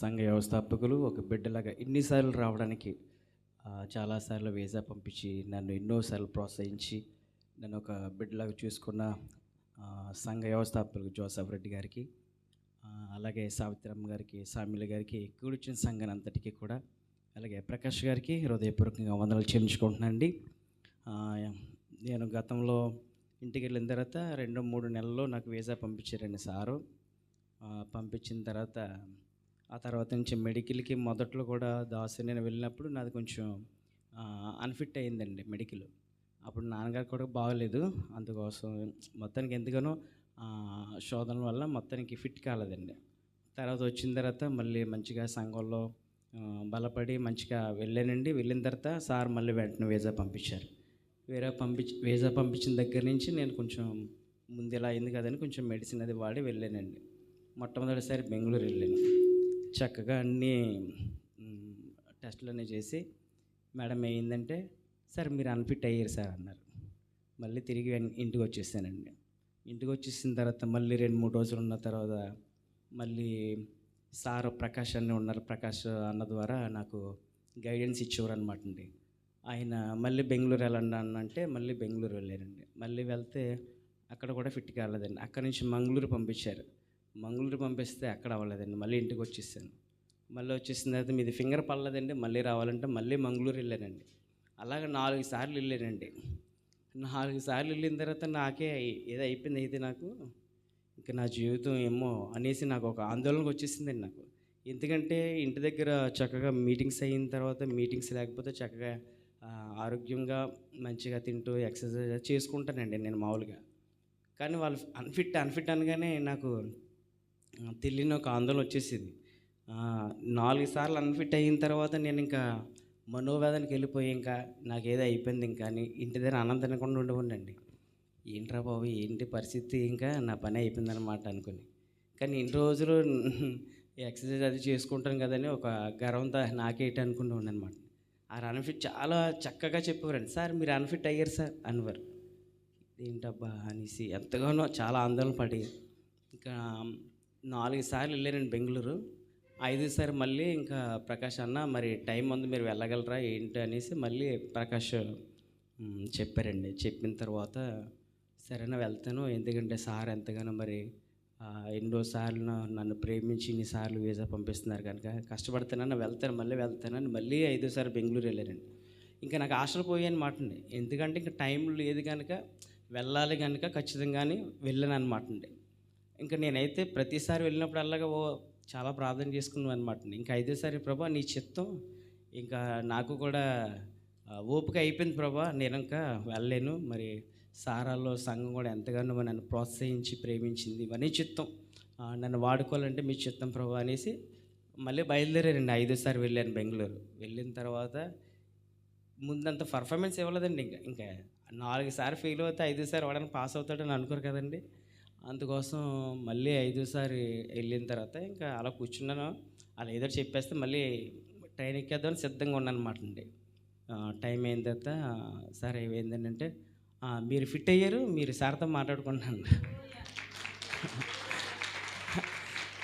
సంఘ వ్యవస్థాపకులు ఒక బిడ్డలాగా ఇన్నిసార్లు రావడానికి చాలాసార్లు వీసా పంపించి నన్ను ఎన్నోసార్లు ప్రోత్సహించి నన్ను ఒక బిడ్డలాగా చూసుకున్న సంఘ వ్యవస్థాపకులు జోసఫ్ రెడ్డి గారికి అలాగే సావిత్రమ్మ గారికి సామిల గారికి కూడిచిన సంఘం అంతటికీ కూడా అలాగే ప్రకాష్ గారికి హృదయపూర్వకంగా వందలు చెల్లించుకుంటున్నానండి. అండి నేను గతంలో ఇంటికి వెళ్ళిన తర్వాత రెండు మూడు నెలల్లో నాకు వీసా పంపించారండి సారు. పంపించిన తర్వాత ఆ తర్వాత నుంచి మెడికల్కి మొదట్లో కూడా దాసు నేను వెళ్ళినప్పుడు నాది కొంచెం అన్ఫిట్ అయిందండి మెడికల్. అప్పుడు నాన్నగారు కూడా బాగలేదు. అందుకోసం మొత్తానికి ఎందుకనో శోధన వల్ల మొత్తానికి ఫిట్ కాలేదండి. తర్వాత వచ్చిన తర్వాత మళ్ళీ మంచిగా సంఘంలో బలపడి మంచిగా వెళ్ళానండి. వెళ్ళిన తర్వాత సార్ మళ్ళీ వెంటనే వీసా పంపించారు. వేరే పంపించి వీసా పంపించిన దగ్గర నుంచి నేను కొంచెం ముందు ఇలా అయింది కదని కొంచెం మెడిసిన్ అది వాడి వెళ్ళానండి. మొట్టమొదటిసారి బెంగళూరు వెళ్ళాను. చక్కగా అన్నీ టెస్టులన్నీ చేసి మేడం ఏంటంటే సార్ మీరు అన్ఫిట్ అయ్యారు సార్ అన్నారు. మళ్ళీ తిరిగి ఇంటికి వచ్చేసానండి. ఇంటికి వచ్చేసిన తర్వాత మళ్ళీ రెండు మూడు రోజులు ఉన్న తర్వాత మళ్ళీ సార్ ప్రకాష్ అని ఉన్నారు. ప్రకాష్ అన్న ద్వారా నాకు గైడెన్స్ ఇచ్చేవారు అనమాట అండి. ఆయన మళ్ళీ బెంగళూరు వెళ్ళండి అన్న అంటే మళ్ళీ బెంగళూరు వెళ్ళారండి. మళ్ళీ వెళ్తే అక్కడ కూడా ఫిట్ కాలేదండి అక్కడ నుంచి మంగళూరు పంపించారు. మంగళూరు పంపిస్తే అక్కడ అవ్వలేదండి. మళ్ళీ ఇంటికి వచ్చేసాను. మళ్ళీ వచ్చేసిన తర్వాత మీది ఫింగర్ పడలేదండి. మళ్ళీ రావాలంటే మళ్ళీ మంగళూరు వెళ్ళానండి. అలాగ నాలుగు సార్లు వెళ్ళానండి. నాలుగు సార్లు వెళ్ళిన తర్వాత నాకే ఏదో అయిపోయింది అయితే నాకు. ఇంకా నా జీవితం ఏమో అనేసి నాకు ఒక ఆందోళనకు వచ్చేసిందండి నాకు. ఎందుకంటే ఇంటి దగ్గర చక్కగా మీటింగ్స్ అయిన తర్వాత మీటింగ్స్ లేకపోతే చక్కగా ఆరోగ్యంగా మంచిగా తింటూ ఎక్సర్సైజ్ చేసుకుంటానండి నేను మామూలుగా. కానీ వాళ్ళు అన్ఫిట్ అన్ఫిట్ అనగానే నాకు తెలియని ఒక ఆందోళన వచ్చేసింది. నాలుగు సార్లు అన్ఫిట్ అయిన తర్వాత నేను ఇంకా మనోవేదనకి వెళ్ళిపోయి ఇంకా నాకు ఏదో అయిపోయింది ఇంకా అని ఇంటి దగ్గర అన్నం తినకుండా ఉండవండి ఏంట్రా బాబు ఏంటి పరిస్థితి? ఇంకా నా పని అయిపోయిందనమాట అనుకుని. కానీ ఇన్ని రోజులు ఎక్సర్సైజ్ అది చేసుకుంటాను కదని ఒక గర్వంతో నాకేటి అనుకుంటూ అనమాట ఆ అన్ఫిట్ చాలా చక్కగా చెప్పేవారండి సార్ మీరు అన్ఫిట్ అయ్యారు సార్ అనివారు. ఏంటబ్బా అనేసి ఎంతగానో చాలా ఆందోళన పడి ఇంకా నాలుగు సార్లు వెళ్ళానండి బెంగళూరు. ఐదుసారి మళ్ళీ ఇంకా ప్రకాష్ అన్న మరి టైం ఉంది మీరు వెళ్ళగలరా ఏంటి అనేసి మళ్ళీ ప్రకాష్ చెప్పారండి. చెప్పిన తర్వాత సరేనా వెళ్తాను. ఎందుకంటే సార్ ఎంతగానో మరి ఆ, ఎన్నో సార్లు నన్ను ప్రేమించి ఇన్నిసార్లు వీసా పంపిస్తున్నారు కనుక కష్టపడుతున్నాను వెళ్తాను మళ్ళీ వెళ్తానని మళ్ళీ ఐదోసారి బెంగళూరు వెళ్ళానండి. ఇంకా నాకు ఆశలు పోయాయి అనమాట అండి. ఎందుకంటే ఇంకా టైం లేదు కనుక వెళ్ళాలి కనుక ఖచ్చితంగానే వెళ్ళాను అనమాట అండి. ఇంకా నేనైతే ప్రతిసారి వెళ్ళినప్పుడల్లాగా ఓ చాలా ప్రార్థన చేసుకున్నాను అనమాట ఇంకా ఐదోసారి ప్రభా నీ చిత్తం ఇంకా నాకు కూడా ఓపిక అయిపోయింది ప్రభా. నేను ఇంకా వెళ్ళలేను. మరి సారాల్లో సంఘం కూడా ఎంతగానో నన్ను ప్రోత్సహించి ప్రేమించింది. ఇవన్నీ చిత్తం. నన్ను వాడుకోవాలంటే మీ చిత్తం ప్రభా అనేసి మళ్ళీ బయలుదేరారండి ఐదోసారి వెళ్ళాను బెంగళూరు. వెళ్ళిన తర్వాత ముందంత పర్ఫార్మెన్స్ ఇవ్వలేదండి. ఇంకా ఇంకా నాలుగు సార్లు ఫెయిల్ అవుతే ఐదోసారి వాడని పాస్ అవుతాడని అనుకోరు కదండి. అందుకోసం మళ్ళీ ఐదోసారి వెళ్ళిన తర్వాత ఇంకా అలా కూర్చున్నాను. అలా ఏదో చెప్పేస్తే మళ్ళీ ట్రైన్ ఎక్కేద్దామని సిద్ధంగా ఉన్నాను అండి. టైం అయిన తర్వాత సార్ ఏమైందంటే మీరు ఫిట్ అయ్యారు మీరు సార్తో మాట్లాడుకుంటున్నాను.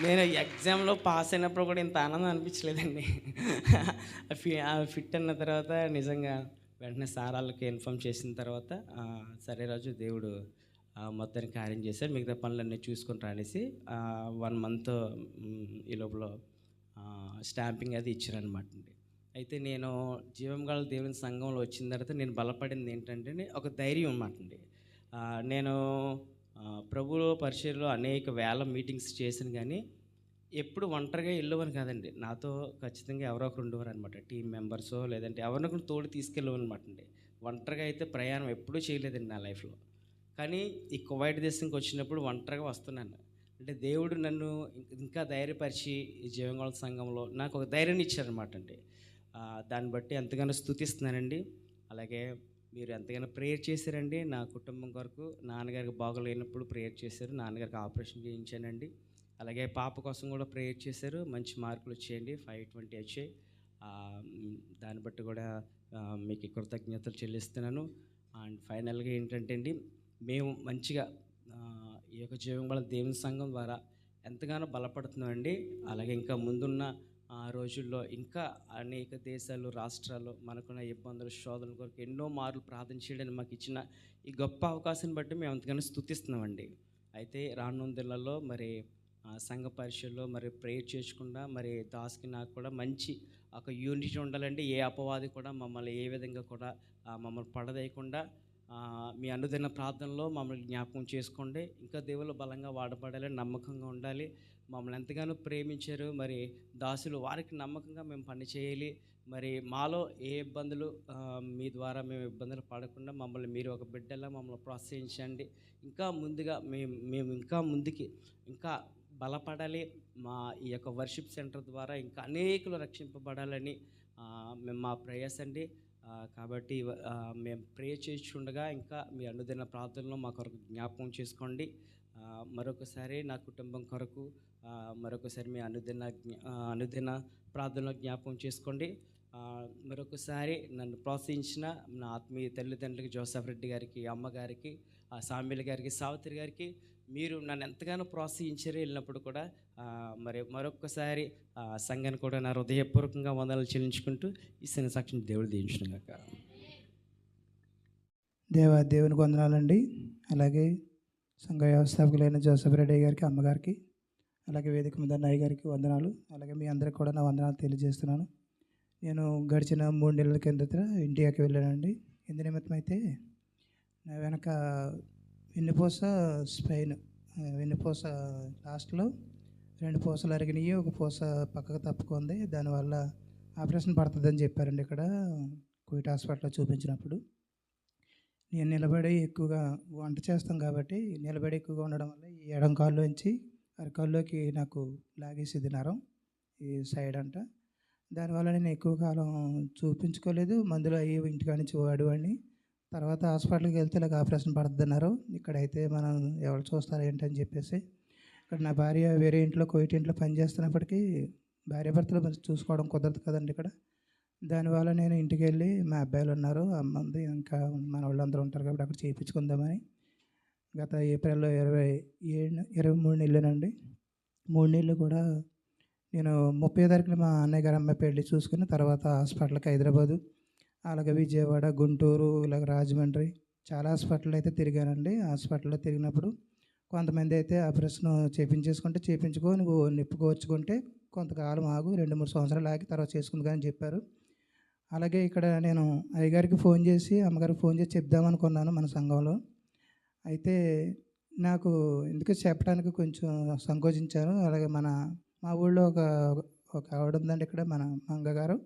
నేను ఎగ్జామ్లో పాస్ అయినప్పుడు కూడా ఇంత ఆనందం అనిపించలేదండి. ఫి- ఆ ఫిట్ అన్న తర్వాత నిజంగా వెంటనే సార్ వాళ్ళకి ఇన్ఫామ్ చేసిన తర్వాత సరే రాజు దేవుడు మొత్తానికి కార్యం చేశారు. మిగతా పనులన్నీ చూసుకొని రానేసి వన్ మంత్ ఈ లోపల స్టాంపింగ్ అది ఇచ్చారనమాట అండి. అయితే నేను జీవం దేవుని సంఘంలో వచ్చిన తర్వాత నేను బలపడింది ఏంటంటే ఒక ధైర్యం అన్నమాట అండి. నేను ఆ, పరిచయలో అనేక వేల మీటింగ్స్ చేశాను కానీ ఎప్పుడు ఒంటరిగా వెళ్ళవని కాదండి. నాతో ఖచ్చితంగా ఎవరో ఒకరు ఉండేవారు అనమాట టీం మెంబర్సో లేదంటే ఎవరినొకరు తోడు తీసుకెళ్ళవని అనమాట అండి. ఒంటరిగా అయితే ప్రయాణం ఎప్పుడూ చేయలేదండి నా లైఫ్లో కానీ ఈ కువైట్ దేశంకి వచ్చినప్పుడు ఒంటరిగా వస్తున్నాను. అంటే దేవుడు నన్ను ఇంకా ధైర్యపరిచి ఈ జీవంగోళ సంఘంలో నాకు ఒక ధైర్యాన్ని ఇచ్చారనమాట అండి దాన్ని బట్టి ఎంతగానో స్థుతిస్తున్నానండి అలాగే మీరు ఎంతగానో ప్రేయర్ చేశారండి. నా కుటుంబం కొరకు నాన్నగారికి బాగోలేనప్పుడు ప్రేయర్ చేశారు. నాన్నగారికి ఆపరేషన్ చేయించానండి. అలాగే పాప కోసం కూడా ప్రేయర్ చేశారు. మంచి మార్కులు వచ్చేయండి. ఫైవ్ ట్వంటీ వచ్చాయి. దాన్ని బట్టి కూడా మీకు కృతజ్ఞతలు చెల్లిస్తున్నాను. అండ్ ఫైనల్గా ఏంటంటే అండి మేము మంచిగా ఈ యొక్క జీవంబల వల్ల దేవుని సంఘం ద్వారా ఎంతగానో బలపడుతున్నామండి. అలాగే ఇంకా ముందున్న ఆ రోజుల్లో ఇంకా అనేక దేశాలు రాష్ట్రాలు మనకున్న ఇబ్బందులు శోధన కొరకు ఎన్నో మార్లు ప్రార్థన చేయడానికి మాకు ఇచ్చిన ఈ గొప్ప అవకాశాన్ని బట్టి మేము ఎంతగానో స్థుతిస్తున్నామండి అయితే రానున్న మరి సంఘ పరిచయలో మరి ప్రేయర్ చేసుకుండా మరి దాస్కి నాకు కూడా మంచి ఒక యూనిటీ ఉండాలండి. ఏ అపవాది కూడా మమ్మల్ని ఏ విధంగా కూడా మమ్మల్ని పడదేయకుండా మీ అనుదిన ప్రార్థనలో మమ్మల్ని జ్ఞాపకం చేసుకోండి. ఇంకా దేవుళ్ళు బలంగా వాడబడాలి నమ్మకంగా ఉండాలి. మమ్మల్ని ఎంతగానో ప్రేమించారు. మరి దాసులు వారికి నమ్మకంగా మేము పని చేయాలి. మరి మాలో ఏ ఇబ్బందులు మీ ద్వారా మేము ఇబ్బందులు పడకుండా మమ్మల్ని మీరు ఒక బిడ్డలా మమ్మల్ని ప్రోత్సహించండి. ఇంకా ముందుగా మేము మేము ఇంకా ముందుకి ఇంకా బలపడాలి. మా ఈ యొక్క వర్షిప్ సెంటర్ ద్వారా ఇంకా అనేకులు రక్షింపబడాలని మేము మా ప్రయాసండి. కాబట్టి మేము ప్రే చేస్తుండగా ఇంకా మీ అనుదిన ప్రార్థనలో మా కొరకు జ్ఞాపకం చేసుకోండి. మరొకసారి నా కుటుంబం కొరకు మరొకసారి మీ అనుదిన అనుదిన ప్రార్థనలో జ్ఞాపకం చేసుకోండి. మరొకసారి నన్ను ప్రోత్సహించిన నా ఆత్మీయ తల్లిదండ్రులకి జోసఫ్ రెడ్డి గారికి అమ్మగారికి ఆ, గారికి సావిత్రి గారికి మీరు నన్ను ఎంతగానో ప్రోత్సహించారు వెళ్ళినప్పుడు కూడా మరి మరొకసారి సంఘాన్ని కూడా నా హృదయపూర్వకంగా వందలు చెల్లించుకుంటూ ఈ సిన్న సాక్షిని దేవుడు దీవించిన గాక దేవ దేవునికి వందనాలండి. అలాగే సంఘ వ్యవస్థాపకులైన జోసఫ్ రెడ్డి గారికి అమ్మగారికి అలాగే వేదిక మీద అన్నయ్య గారికి వందనాలు. అలాగే మీ అందరికి కూడా నా వందనాలు తెలియజేస్తున్నాను. నేను గడిచిన మూడు నెలల కిందట ఇండియాకి వెళ్ళానండి. ఎందు నిమిత్తం అయితే నా వెనక వెన్నుపూస స్పెయిన్ వెన్నుపూస లాస్ట్లో రెండు పూసలు అరిగినాయి ఒక పూస పక్కకు తప్పుకుంది. దానివల్ల ఆపరేషన్ పడుతుందని చెప్పారండి ఇక్కడ కోయిట్ హాస్పిటల్లో చూపించినప్పుడు. నేను నిలబడి ఎక్కువగా వంట చేస్తాం కాబట్టి నిలబడి ఎక్కువగా ఉండడం వల్ల ఈ ఎడం కాళ్ళలోంచి అరకాల్లోకి నాకు లాగేసింది నరం ఈ సైడ్ అంట. దానివల్ల నేను ఎక్కువ కాలం చూపించుకోలేదు. మందులు అయ్యి ఇంటికాడ నుంచి వాడేవాడిని. తర్వాత హాస్పిటల్కి వెళ్తే ఇలాగ ఆపరేషన్ పడుతున్నారు ఇక్కడైతే మనం ఎవరు చూస్తారు ఏంటని చెప్పేసి. ఇక్కడ నా భార్య వేరే ఇంట్లో కోయిట్ ఇంట్లో పనిచేస్తున్నప్పటికీ భార్య భర్తలు చూసుకోవడం కుదరదు కదండి ఇక్కడ. దానివల్ల నేను ఇంటికి వెళ్ళి మా అబ్బాయిలు ఉన్నారు. అమ్మ ఉంది ఇంకా మన వాళ్ళందరూ ఉంటారు కాబట్టి అక్కడ చేయించుకుందామని గత ఏప్రిల్లో ఇరవై ఏడు ఇరవై మూడు నెలలేనండి. మూడు నెలలు కూడా నేను ముప్పై తారీఖున మా అన్నయ్య గారు అమ్మాయి పెళ్ళి చూసుకుని తర్వాత హాస్పిటల్కి హైదరాబాదు అలాగే విజయవాడ గుంటూరు ఇలాగ రాజమండ్రి చాలా హాస్పిటల్ అయితే తిరిగానండి హాస్పిటల్లో తిరిగినప్పుడు కొంతమంది అయితే ఆపరేషన్ చేపించేసుకుంటే చేపించుకో నువ్వు నొప్పి కోర్చుకుంటే కొంతకాలం ఆగు రెండు మూడు సంవత్సరాలు ఆగి తర్వాత చేసుకుంది కానీ చెప్పారు. అలాగే ఇక్కడ నేను అయ్యగారికి ఫోన్ చేసి అమ్మగారికి ఫోన్ చేసి చెప్దామనుకున్నాను మన సంఘంలో. అయితే నాకు ఎందుకు చెప్పడానికి కొంచెం సంకోచించాను అలాగే మన మా ఊళ్ళో ఒక ఒక ఆవిడ ఉందండి ఇక్కడ మన మంగ గారు.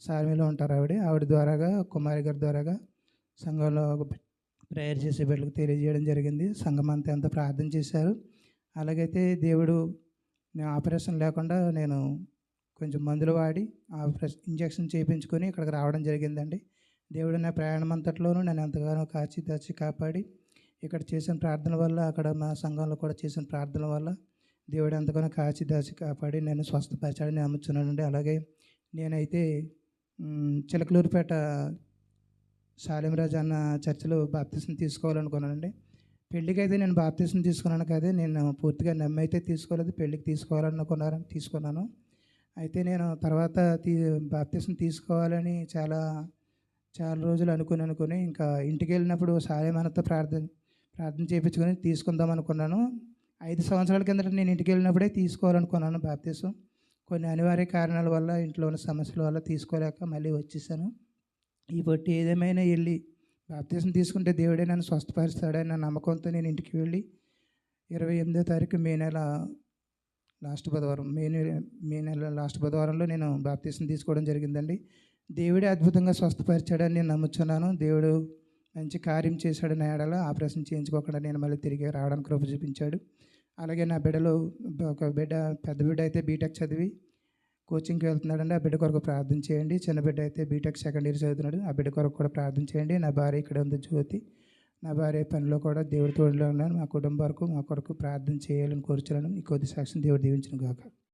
సార్మీలో ఉంటారు ఆవిడ. ఆవిడ ద్వారాగా కుమారి గారి ద్వారాగా సంఘంలో ఒక ప్రేయర్ చేసే బిడ్డలకు తెలియజేయడం జరిగింది. సంఘం అంతా ఎంత ప్రార్థన చేశారు. అలాగైతే దేవుడు నేను ఆపరేషన్ లేకుండా నేను కొంచెం మందులు వాడి ఆపరేషన్ ఇంజక్షన్ చేయించుకొని ఇక్కడికి రావడం జరిగిందండి. దేవుడు నా ప్రయాణం అంతట్లోనూ నేను ఎంతగానో కాచి దాచి కాపాడి ఇక్కడ చేసిన ప్రార్థన వల్ల అక్కడ మా సంఘంలో కూడా చేసిన ప్రార్థన వల్ల దేవుడు ఎంతగానో కాచి దాచి కాపాడి నేను స్వస్థపరచాడని నమ్ముతున్నానండి అలాగే నేనైతే చిలకలూరుపేట శాలిమరాజు అన్న చర్చిలో బాప్తిసం తీసుకోవాలనుకున్నానండి. పెళ్ళికి అయితే నేను బాప్తిసం తీసుకున్నాను కదా నేను పూర్తిగా నమ్మి అయితే తీసుకోలేదు పెళ్ళికి తీసుకోవాలనుకున్నాను తీసుకున్నాను. అయితే నేను తర్వాత తీ బాప్తిసం తీసుకోవాలని చాలా చాలా రోజులు అనుకుని అనుకుని ఇంకా ఇంటికి వెళ్ళినప్పుడు సాయమానతో ప్రార్థన ప్రార్థన చేయించుకొని తీసుకుందాం అనుకున్నాను. ఐదు సంవత్సరాల కిందట నేను ఇంటికి వెళ్ళినప్పుడే తీసుకోవాలనుకున్నాను బాప్తిసం. కొన్ని అనివార్య కారణాల వల్ల ఇంట్లో ఉన్న సమస్యల వల్ల తీసుకోలేక మళ్ళీ వచ్చేసాను. ఈ బట్టి ఏదేమైనా వెళ్ళి బాప్తీసం తీసుకుంటే దేవుడే నన్ను స్వస్థపరుస్తాడని నా నమ్మకంతో నేను ఇంటికి వెళ్ళి ఇరవై ఎనిమిదో తారీఖు మే నెల లాస్ట్ బుధవారం మే నెల మే నెల లాస్ట్ బుధవారంలో నేను బాప్తీసం తీసుకోవడం జరిగిందండి. దేవుడే అద్భుతంగా స్వస్థపరిచాడని నేను నమ్ముచున్నాను. దేవుడు మంచి కార్యం చేశాడు నా ఏడల ఆపరేషన్ చేయించుకోకుండా నేను మళ్ళీ తిరిగి రావడానికి కృప చూపించాడు. అలాగే నా బిడ్డలో ఒక బిడ్డ పెద్ద బిడ్డ అయితే బీటెక్ చదివి కోచింగ్కి వెళ్తున్నాడండి. ఆ బిడ్డ కొరకు ప్రార్థన చేయండి. చిన్న బిడ్డ అయితే బీటెక్ సెకండ్ ఇయర్ చదువుతున్నాడు. ఆ బిడ్డ కొరకు కూడా ప్రార్థన చేయండి. నా భార్య ఇక్కడ ఉంది జ్యోతి. నా భార్య పనిలో కూడా దేవుడి తోడులో ఉన్నాను. మా కుటుంబం వరకు మా కొరకు ప్రార్థన చేయాలని కోరుచున్నాను. ఈ కొద్ది సాక్ష్యం దేవుడు దీవించిన గాక.